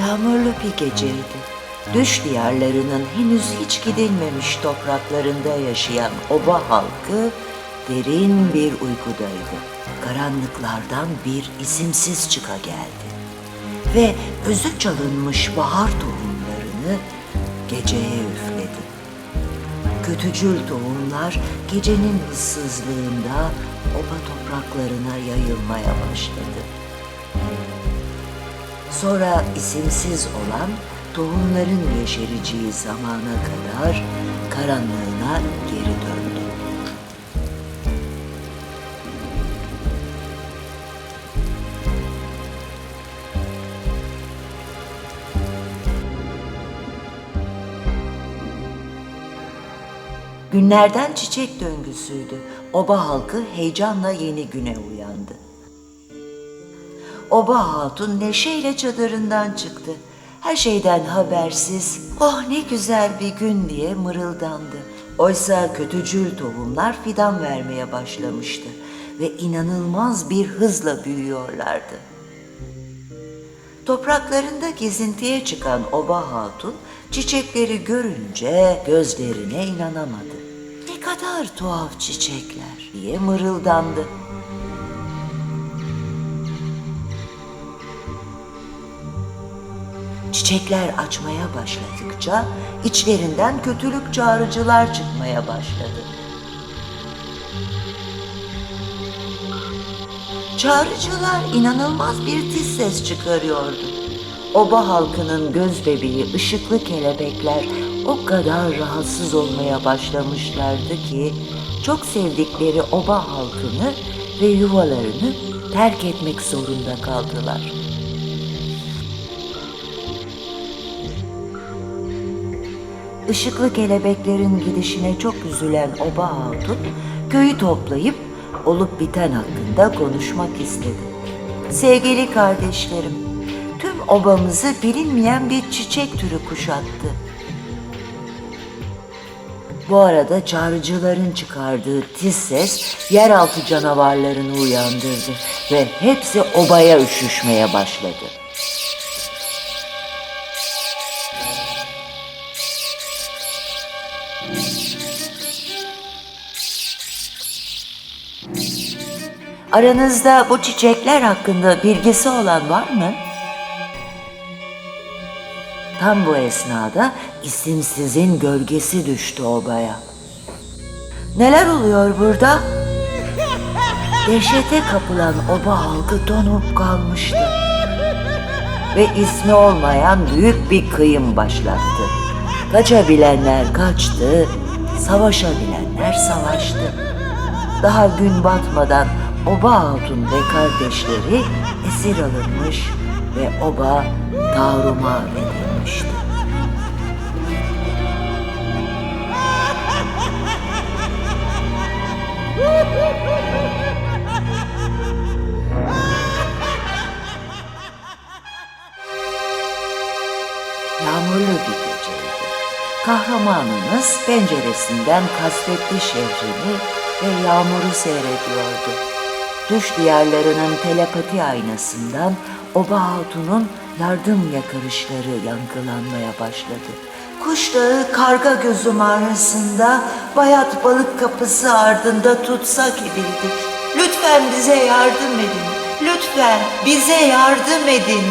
Yağmurlu bir geceydi. Düş diyarlarının henüz hiç gidilmemiş topraklarında yaşayan oba halkı derin bir uykudaydı. Karanlıklardan bir isimsiz çıka geldi. Ve özü çalınmış bahar tohumlarını geceye üfledi. Kötücül tohumlar gecenin ıssızlığında oba topraklarına yayılmaya başladı. Sonra isimsiz olan tohumların yeşereceği zamana kadar karanlığına geri döndü. Günlerden çiçek döngüsüydü. Oba halkı heyecanla yeni güne uyandı. Oba hatun neşeyle çadırından çıktı. Her şeyden habersiz, oh ne güzel bir gün diye mırıldandı. Oysa kötücül tohumlar fidan vermeye başlamıştı ve inanılmaz bir hızla büyüyorlardı. Topraklarında gezintiye çıkan Oba Hatun çiçekleri görünce gözlerine inanamadı. Ne kadar tuhaf çiçekler diye mırıldandı. Çiçekler açmaya başladıkça içlerinden kötülük çağrıcılar çıkmaya başladı. Çağrıcılar inanılmaz bir tiz ses çıkarıyordu. Oba halkının göz bebeği ışıklı kelebekler o kadar rahatsız olmaya başlamışlardı ki çok sevdikleri oba halkını ve yuvalarını terk etmek zorunda kaldılar. Işıklı kelebeklerin gidişine çok üzülen oba hatun köyü toplayıp olup biten hakkında konuşmak istedi. Sevgili kardeşlerim, tüm obamızı bilinmeyen bir çiçek türü kuşattı. Bu arada çağrıcıların çıkardığı tiz ses yeraltı canavarlarını uyandırdı ve hepsi obaya üşüşmeye başladı. Aranızda bu çiçekler hakkında bilgisi olan var mı? Tam bu esnada isimsizin gölgesi düştü obaya. Neler oluyor burada? Dehşete kapılan oba halkı donup kalmıştı. Ve ismi olmayan büyük bir kıyım başlattı. Kaçabilenler kaçtı, savaşabilenler savaştı. Daha gün batmadan Oba Hatun ve kardeşleri esir alınmış ve oba tarumar edilmişti. Yağmurlu bir geceydi. Kahramanımız penceresinden kasvetli şehrini ve yağmuru seyrediyordu. Düş diyarlarının telepati aynasından Oba Hatun'un yardım yakarışları yankılanmaya başladı. Kuş karga gözü mağarasında bayat balık kapısı ardında tutsak gibiydik. Lütfen bize yardım edin. Lütfen bize yardım edin.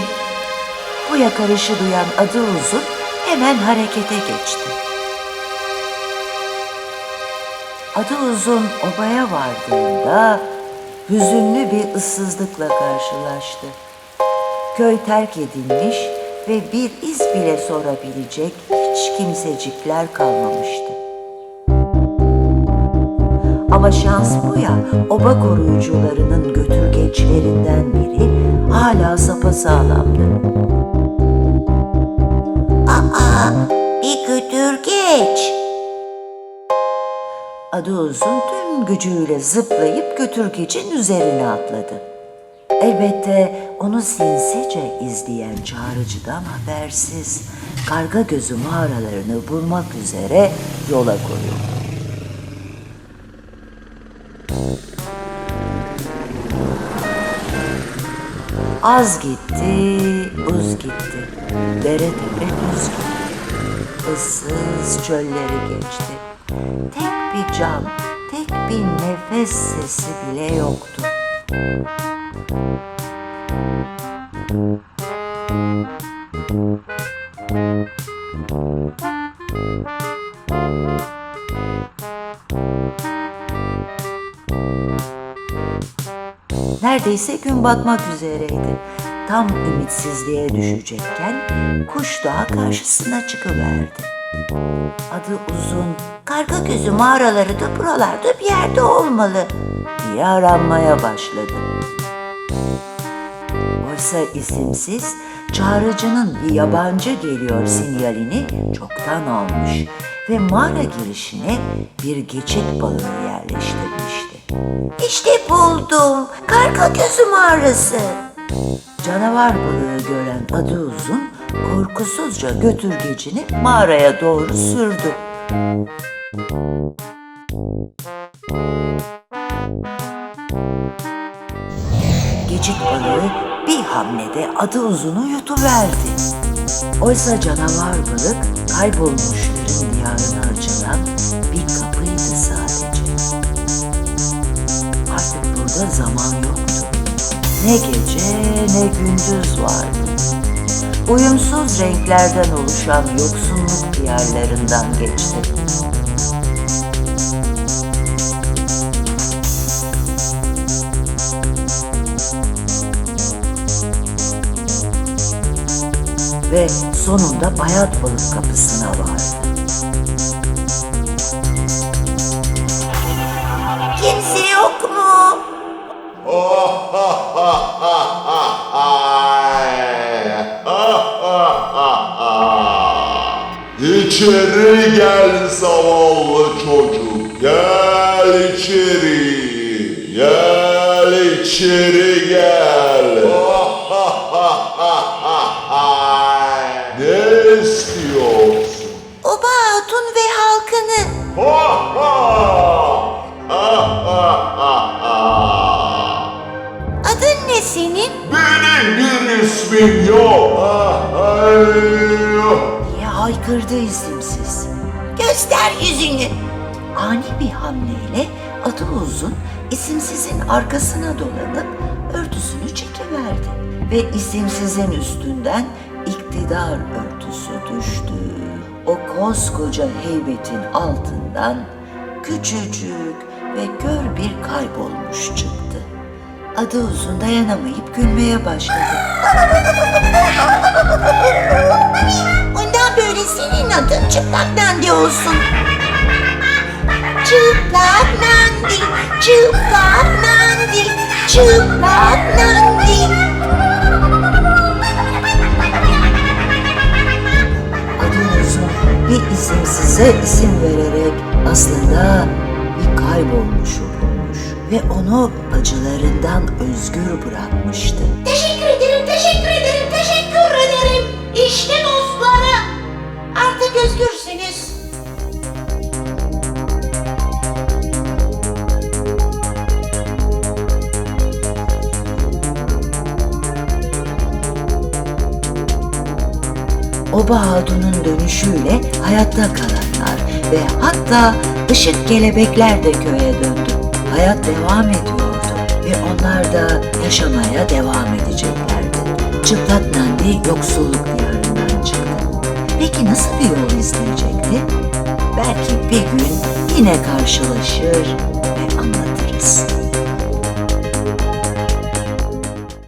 Bu yakarışı duyan adı uzun hemen harekete geçti. Adı uzun obaya vardığında hüzünlü bir ıssızlıkla karşılaştı. Köy terk edilmiş ve bir iz bile sorabilecek hiç kimsecikler kalmamıştı. Ama şans bu ya, oba koruyucularının götürgeçlerinden biri hala sapasağlamdı. Aa, bir götürgeç. Adı uzun tüm gücüyle zıplayıp götürgecin üzerine atladı. Elbette onu sinsice izleyen çağrıcıdan habersiz karga gözü mağaralarını bulmak üzere yola koyuldu. Az gitti, uz gitti. Dere tepe düz gitti. Issız çölleri geçti. Tek bir can, tek bir nefes sesi bile yoktu. Neredeyse gün batmak üzereydi. Tam ümitsizliğe düşecekken kuş dağı karşısına çıkıverdi. Adı uzun, karga gözü mağaraları da buralarda bir yerde olmalı diye aranmaya başladı. Oysa isimsiz çağrıcının bir yabancı geliyor sinyalini çoktan almış ve mağara girişine bir geçit balığı yerleştirmişti. İşte buldum. Karga gözü mağarası. Canavar balığı gören adı uzun korkusuzca götürgecini mağaraya doğru sürdü. Geçit balığı bir hamlede adı uzunu yutuverdi. Oysa canavar balık kaybolmuşların diyarına açılan bir kapıydı sadece. Artık burada zaman yoktu. Ne gece ne gündüz vardı. Uyumsuz renklerden oluşan yoksunluk diyarlarından geçti. Ve sonunda bayat balık kapısına vardı. Kimse yok mu? İçeri gel zavallı çocuk. Gel içeri. Gel içeri gel. Senin? Benim bir ismim yok. diye haykırdı isimsiz. Göster yüzünü. Ani bir hamleyle adı uzun isimsizin arkasına dolanıp örtüsünü çekiverdi. Ve isimsizin üstünden iktidar örtüsü düştü. O koskoca heybetin altından küçücük ve kör bir kaybolmuş çıktı. Adı uzun dayanamayıp gülmeye başladı. Ondan böyle senin adın çıplak nandi olsun. Çıplak nandi, çıplak nandi, çıplak nandi. Adı uzun bir isimsize isim vererek aslında bir kaybolmuşu bulmuş ve onu acılarından özgür bırakmıştı. Teşekkür ederim, teşekkür ederim, teşekkür ederim. İşte dostları. Artık özgürsünüz. Oba Hatun'un dönüşüyle hayatta kalanlar ve hatta ışık kelebekler de köye döndü. Hayat devam ediyordu ve onlar da yaşamaya devam edeceklerdi. Çıplak Nandi yoksulluk diyarından çıktı. Peki nasıl bir yol izleyecekti? Belki bir gün yine karşılaşır ve anlatırız.